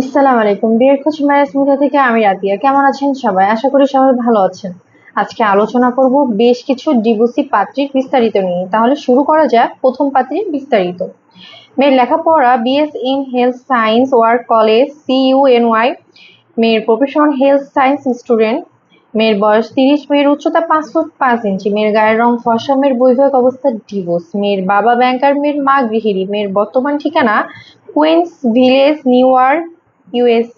আসসালামু আলাইকুম। বিয়ের খোঁজ ম্যারেজ মিডিয়া থেকে আমি রাতিয়া কেমন আছেন সবাই? আশা করি সবাই ভালো আছেন। আজকে আলোচনা করব বেশ কিছু ডিভোর্সি পাত্রীর বিস্তারিত নিয়ে। তাহলে শুরু করা যাক প্রথম পাত্রীর বিস্তারিত। মেয়ের লেখাপড়া BS in health science work college CUNY মেয়ের প্রফেশন হেলথ সায়েন্স স্টুডেন্ট মেয়ের বয়স তিরিশ, মেয়ের উচ্চতা পাঁচ ফুট পাঁচ ইঞ্চি। মেয়ের গায়ের রং ফসা মেয়ের বৈবাহিক অবস্থা ডিভোর্স। মেয়ের বাবা ব্যাংকার মেয়ের মা গৃহিণী। মেয়ের বর্তমান ঠিকানা Queens Village New York US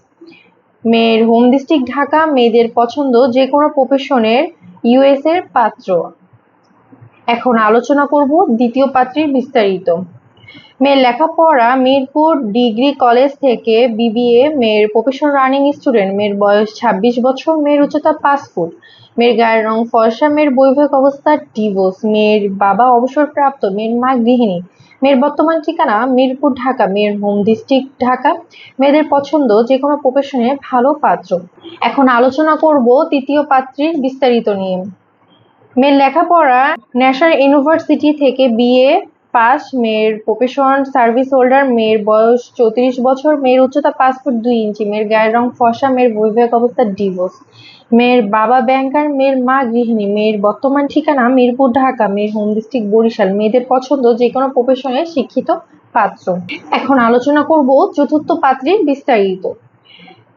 মেয়ের হোম ডিস্ট্রিক্ট ঢাকা, মেয়েদের পছন্দ যে কোনো প্রফেশনের ইউএস এর পাত্র। এখন আলোচনা করব দ্বিতীয় পাত্রীর বিস্তারিত। মেয়ের লেখাপড়া, মিরপুর ডিগ্রি কলেজ থেকে বিবিএ মেয়ের প্রফেশন রানিং স্টুডেন্ট মেয়ের বয়স ছাব্বিশ বছর, মেয়ের উচ্চতা পাঁচ ফুট। মেয়ের গায়ের রং ফর্সা, মেয়ের বৈবাহিক অবস্থা ডিভোর্স মেয়ের বাবা অবসরপ্রাপ্ত, মেয়ের মা গৃহিণী। মেয়ের বর্তমান ঠিকানা মিরপুর ঢাকা, মেয়ের হোম ডিস্ট্রিক্ট ঢাকা। মেয়েদের পছন্দ যে কোনো প্রফেশনে ভালো পাত্র। এখন আলোচনা করব তৃতীয় পাত্রীর বিস্তারিত নিয়ে। মেয়ের লেখাপড়া ন্যাশনাল ইউনিভার্সিটি থেকে বিএ পাস মেয়ের প্রফেশন সার্ভিস হোল্ডার মেয়ের বয়স চৌত্রিশ বছর, মেয়ের উচ্চতা পাঁচ ফুট দুই ইঞ্চি, মেয়ের গায়ের রং ফসা মেয়ের বৈবাহিক অবস্থা ডিভোর্স মেয়ের বাবা ব্যাংকার মেয়ের মা গৃহিণী, মেয়ের বর্তমান ঠিকানা মিরপুর, ঢাকা, মেয়ের হোম ডিস্ট্রিক্ট বরিশাল, মেয়েদের পছন্দ যে কোনো প্রফেশনে শিক্ষিত পাত্র। এখন আলোচনা করব চতুর্থ পাত্রীর বিস্তারিত।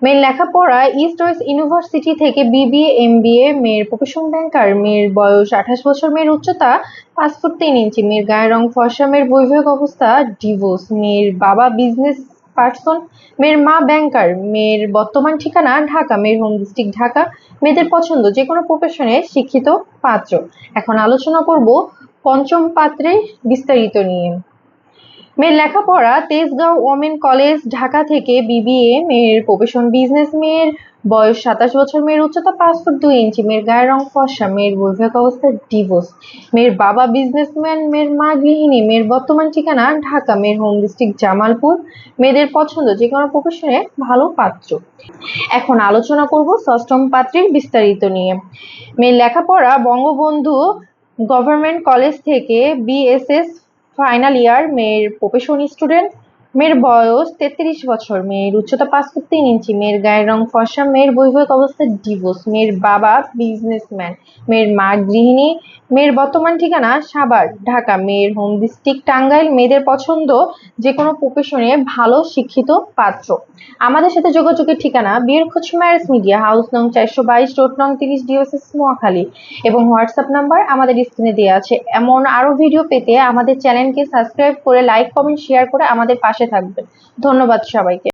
মেয়ের লেখাপড়া ইস্ট ওয়েস্ট ইউনিভার্সিটি থেকে বিবিএ এমবিএ মেয়ের প্রফেশন ব্যাংকার মেয়ের বয়স আঠাশ বছর। মেয়ের উচ্চতা পাঁচ ফুট তিন ইঞ্চি। মেয়ের গায়ের রং ফর্সা। মেয়ের বৈবাহিক অবস্থা ডিভোর্স মেয়ের বাবা বিজনেস পার্সন মেয়ের মা ব্যাংকার মেয়ের বর্তমান ঠিকানা ঢাকা। মেয়ের হোম ডিস্ট্রিক্ট ঢাকা। মেয়েদের পছন্দ যে কোনো প্রফেশনে শিক্ষিত পাত্র। এখন আলোচনা করব পঞ্চম পাত্রের বিস্তারিত নিয়ে। মেয়ের লেখাপড়া তেজগাঁও ওমেন কলেজ, ঢাকা থেকে বিবিএ মেয়ের প্রফেশন বিজনেস মেয়ের বয়স সাতাশ বছর, মেয়ের উচ্চতা পাঁচ ফুট দুই ইঞ্চি, মেয়ের গায়ের রং ফর্সা, মেয়ের বৈবাহিক অবস্থা ডিভোর্স মেয়ের বাবা বিজনেসম্যান মেয়ের মা গৃহিণী, মেয়ের বর্তমান ঠিকানা ঢাকা, মেয়ের হোম ডিস্ট্রিক্ট জামালপুর, মেয়েদের পছন্দ যে কোনো প্রফেশনে ভালো পাত্র। এখন আলোচনা করব ষষ্ঠম পাত্রের বিস্তারিত নিয়ে। মেয়ের লেখাপড়া বঙ্গবন্ধু গভর্নমেন্ট কলেজ থেকে বিএসএস ফাইনাল ইয়ার, মেয়ের প্রফেশন স্টুডেন্ট মেয়ের বয়স তেত্রিশ বছর, মেয়ের উচ্চতা পাঁচ ফুট তিন ইঞ্চি, মেয়ের গায়ের রং ফর্সা, মেয়ের বৈবাহিক অবস্থা ডিভোর্স মেয়ের বাবা বিজনেসম্যান মেয়ের মা গৃহিণী মেয়ের বর্তমান ঠিকানা সাভার, ঢাকা। মেয়ের হোম ডিস্ট্রিক্ট টাঙ্গাইল। মেয়েদের পছন্দ যে কোনো প্রফেশনে ভালো শিক্ষিত পাত্র। আমাদের সাথে যোগাযোগের ঠিকানা বিয়ের খোঁজ ম্যারেজ মিডিয়া হাউস, নং চারশো বাইশ রোড, নং তিরিশ ডিওসিস নোয়াখালী। এবং হোয়াটসঅ্যাপ নাম্বার আমাদের স্ক্রিনে দেওয়া আছে। এমন আরও ভিডিও পেতে আমাদের চ্যানেলকে সাবস্ক্রাইব করে লাইক কমেন্ট শেয়ার করে আমাদের পাশে থাকবেন। ধন্যবাদ সবাইকে।